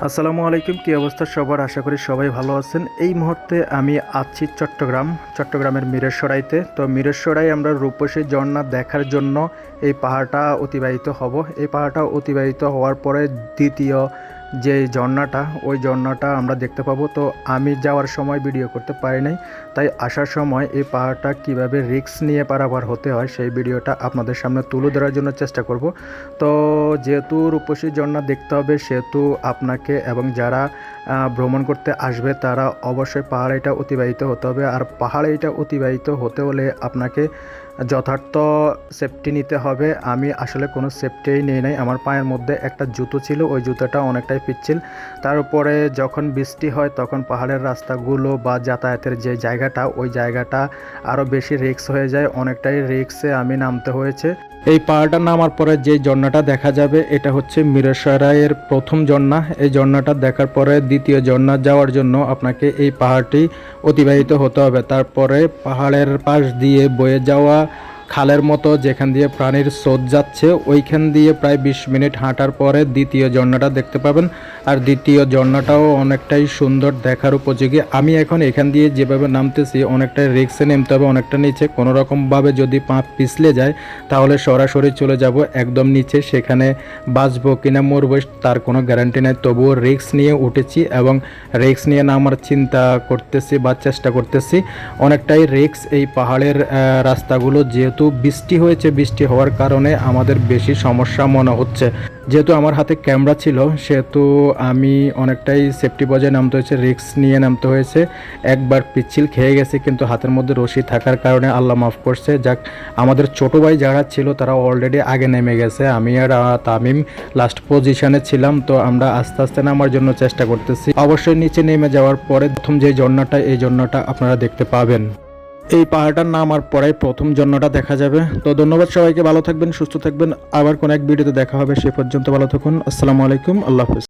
আসসালামু আলাইকুম, কী অবস্থা সবার? আশা করি সবাই ভালো আছেন। এই মুহূর্তে আমি আছি চট্টগ্রাম, চট্টগ্রামের মিরেশ্বরাইতে। তো মিরেশ্বরাই আমরা রূপসী ঝর্ণা দেখার জন্য এই পাহাড়টা অতিবাহিত হব। এই পাহাড়টা অতিবাহিত হওয়ার পরে দ্বিতীয় যে ঝর্ণাটা, ওই ঝর্ণাটা আমরা দেখতে পাবো। তো আমি যাওয়ার সময় ভিডিও করতে পারি নাই তাই আসার সময় এই পাহাড়টা কীভাবে রিক্স নিয়ে পারাবার হতে হয় সেই ভিডিওটা আপনাদের সামনে তুলে ধরার জন্য চেষ্টা করব। তো যেহেতু রূপসী ঝর্ণা দেখতে হবে, সেহেতু আপনাকে এবং যারা ভ্রমণ করতে আসবে, তারা অবশ্যই পাহাড় এটা অতিবাহিত হতে হবে। আর পাহাড়ে এটা অতিবাহিত হতে হলে আপনাকে যথার্থ সেফটি নিতে হবে। আমি আসলে কোনো সেফটিই নিই নাই। আমার পায়ের মধ্যে একটা জুতো ছিল, ওই জুতোটা অনেকটাই পিচ্ছিল। তার উপরে যখন বৃষ্টি হয়, তখন পাহাড়ের রাস্তাগুলো বা যাতায়াতের যে জায়গাটা, ওই জায়গাটা আরও বেশি রিক্স হয়ে যায়। অনেকটাই রিক্সে আমি নামতে হয়েছে। এই পাহাড়টা নামার পরে যে ঝর্ণাটা দেখা যাবে, এটা হচ্ছে মিরেশ্বরাইয়ের প্রথম ঝর্ণা। এই ঝর্ণাটা দেখার পরে দ্বিতীয় ঝর্ণা যাওয়ার জন্য আপনাকে এই পাহাড়টি অতিবাহিত হতে হবে। তারপরে পাহাড়ের পাশ দিয়ে বয়ে যাওয়া খালের মতো যেখান দিয়ে প্রাণীর স্রোত যাচ্ছে, ওইখান দিয়ে প্রায় বিশ মিনিট হাঁটার পরে দ্বিতীয় ঝর্ণাটা দেখতে পাবেন। আর দ্বিতীয় ঝর্ণাটাও অনেকটাই সুন্দর দেখার উপযোগী। আমি এখন এখান দিয়ে যেভাবে নামতেছি, অনেকটাই রিক্সে নামতে হবে, অনেকটা নিচে। কোনো রকমভাবে যদি পা পিছলে যায়, তাহলে সরাসরি চলে যাব একদম নিচে। সেখানে বাঁচবো কিনা, মরবো, তার কোনো গ্যারান্টি নেই। তবুও রিক্স নিয়ে উঠেছি এবং রিক্স নিয়ে নামার চিন্তা করতেছি বা চেষ্টা করতেছি। অনেকটাই রিক্স এই পাহাড়ের রাস্তাগুলো যেহেতু বৃষ্টি হয়েছে, বৃষ্টি হওয়ার কারণে আমাদের বেশি সমস্যা মনে হচ্ছে। যেহেতু আমার হাতে ক্যামেরা ছিল, সেহেতু আমি অনেকটাই সেফটি বজায় নামতে হয়েছে রিক্স নিয়ে নামতে হয়েছে। একবার পিচ্ছিল খেয়ে গেছে, কিন্তু হাতের মধ্যে রশি থাকার কারণে আল্লাহ মাফ করছে। যাক, আমাদের ছোটো ভাই যারা ছিল, তারা অলরেডি আগে নেমে গেছে। আমি আর তামিম লাস্ট পজিশনে ছিলাম, তো আমরা আস্তে আস্তে নামার জন্য চেষ্টা করতেছি। অবশ্যই নিচে নেমে যাওয়ার পরে প্রথম যে ঝর্ণাটা, এই ঝর্ণাটা আপনারা দেখতে পাবেন। এই পাহাড়টার নাম আর পরাই প্রথম জন্যটা দেখা যাবে। তো ধন্যবাদ সবাইকে, ভালো থাকবেন, সুস্থ থাকবেন। আবার কোন এক ভিডিওতে দেখা হবে, সে পর্যন্ত ভালো থাকুন। আসসালামু আলাইকুম, আল্লাহ হাফিজ।